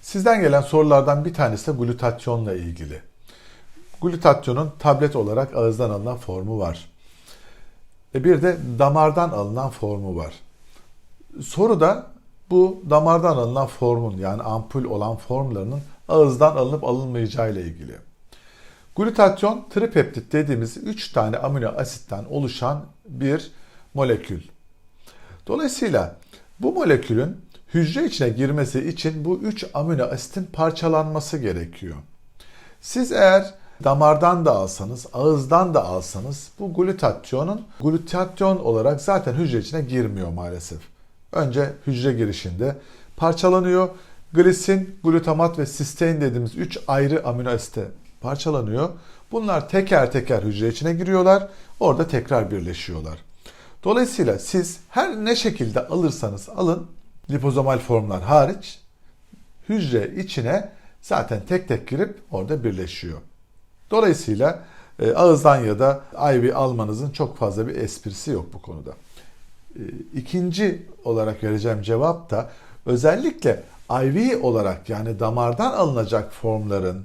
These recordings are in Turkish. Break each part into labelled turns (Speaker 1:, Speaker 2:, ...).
Speaker 1: Sizden gelen sorulardan bir tanesi de glutatyonla ilgili. Glutatyonun tablet olarak ağızdan alınan formu var. E bir de damardan alınan formu var. Soru da bu damardan alınan formun yani ampul olan formlarının ağızdan alınıp alınmayacağı ile ilgili. Glutatyon tripeptit dediğimiz 3 tane amino asitten oluşan bir molekül. Dolayısıyla bu molekülün hücre içine girmesi için bu 3 amino asitin parçalanması gerekiyor. Siz eğer damardan da alsanız, ağızdan da alsanız bu glutatyonun glutatyon olarak zaten hücre içine girmiyor maalesef. Önce hücre girişinde parçalanıyor. Glisin, glutamat ve sistein dediğimiz 3 ayrı amino asite parçalanıyor. Bunlar teker teker hücre içine giriyorlar. Orada tekrar birleşiyorlar. Dolayısıyla siz her ne şekilde alırsanız alın lipozomal formlar hariç hücre içine zaten tek tek girip orada birleşiyor. Dolayısıyla e, ağızdan ya da IV almanızın çok fazla bir esprisi yok bu konuda. E, İkinci olarak vereceğim cevap da özellikle IV olarak yani damardan alınacak formların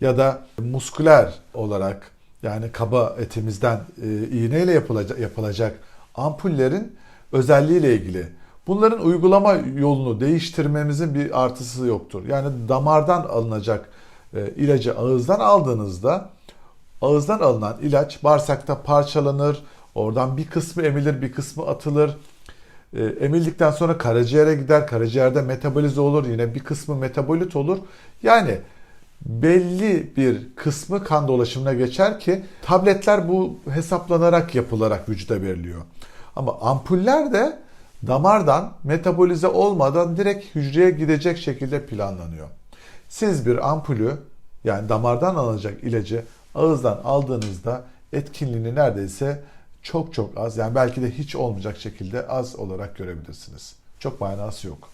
Speaker 1: ya da musküler olarak yani kaba etimizden e, iğneyle yapılacak, yapılacak ampullerin özelliğiyle ilgili. Bunların uygulama yolunu değiştirmemizin bir artısı yoktur. Yani damardan alınacak e, ilacı ağızdan aldığınızda ağızdan alınan ilaç bağırsakta parçalanır. Oradan bir kısmı emilir, bir kısmı atılır. E, emildikten sonra karaciğere gider. Karaciğerde metabolize olur. Yine bir kısmı metabolit olur. Yani belli bir kısmı kan dolaşımına geçer ki tabletler bu hesaplanarak yapılarak vücuda veriliyor. Ama ampuller de damardan metabolize olmadan direkt hücreye gidecek şekilde planlanıyor. Siz bir ampulü yani damardan alınacak ilacı ağızdan aldığınızda etkinliğini neredeyse çok çok az yani belki de hiç olmayacak şekilde az olarak görebilirsiniz. Çok manası yok.